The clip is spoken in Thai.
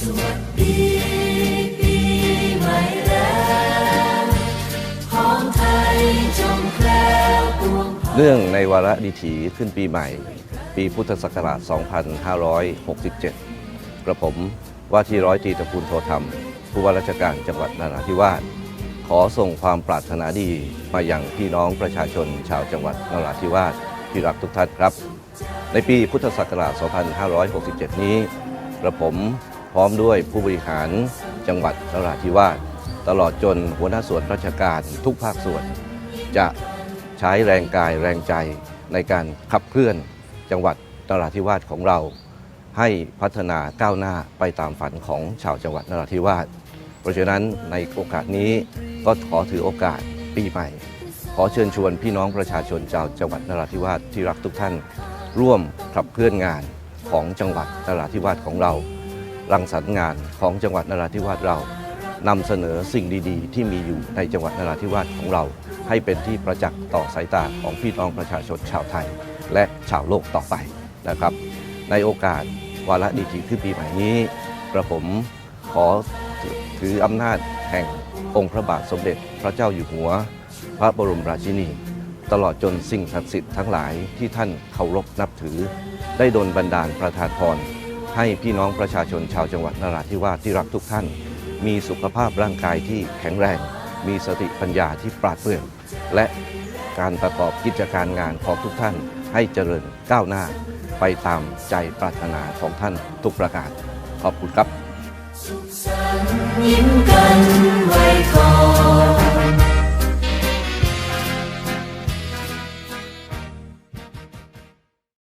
สวัสดีปีใหม่แล้วของไทยจงแคล้วปวงเนื่องในวาระดิถีขึ้นปีใหม่ ปีพุทธศักราช 2567 กระผมว่าที่ร้อยตรีตะกูลโทธรรม ผู้ว่าราชการจังหวัดนราธิวาส ขอส่งความปรารถนาดีมาอย่างพี่น้องประชาชนชาวจังหวัดนราธิวาสที่รักทุกท่านครับ ในปีพุทธศักราช 2567 นี้กระผมพร้อมด้วยผู้บริหารจังหวัดนราธิวาสตลอดจนหัวหน้าส่วนราชการทุกภาคส่วน จะใช้แรงกายแรงใจในการขับเคลื่อนจังหวัดนราธิวาสของเรา ให้พัฒนาก้าวหน้าไปตามฝันของชาวจังหวัดนราธิวาสเพราะฉะนั้นในโอกาสนี้ ก็ขอถือโอกาสปีใหม่ ขอเชิญชวนพี่น้องประชาชนชาวจังหวัดนราธิวาสที่รักทุกท่าน ร่วมขับเคลื่อนงานของจังหวัดนราธิวาสของเรา รังสรรค์งานของจังหวัดนราธิวาสเรานำเสนอสิ่งดีๆ ที่มีอยู่ในจังหวัดนราธิวาสของเรา ให้เป็นที่ประจักษ์ต่อสายตาของพี่น้องประชาชนชาวไทย และชาวโลกต่อไปนะครับ ในโอกาสวาระดีถีขึ้นปีใหม่นี้กระผมขอถืออำนาจแห่ง องค์พระบาทสมเด็จพระเจ้าอยู่หัว พระบรมราชินี ตลอดจนสิ่งศักดิ์สิทธิ์ทั้งหลายที่ท่านเคารพนับถือ ได้ดลบันดาลประทานพรให้พี่น้องประชาชนชาวจังหวัดนราธิวาสที่รักทุกท่าน มีสุขภาพร่างกายที่แข็งแรง มีสติปัญญาที่ปราดเปรื่อง และการประกอบกิจการงานของทุกท่านให้เจริญก้าวหน้า ไปตามใจปรารถนาของท่านทุกประการ ขอบคุณครับ ยิ้มกันไว้ก่อน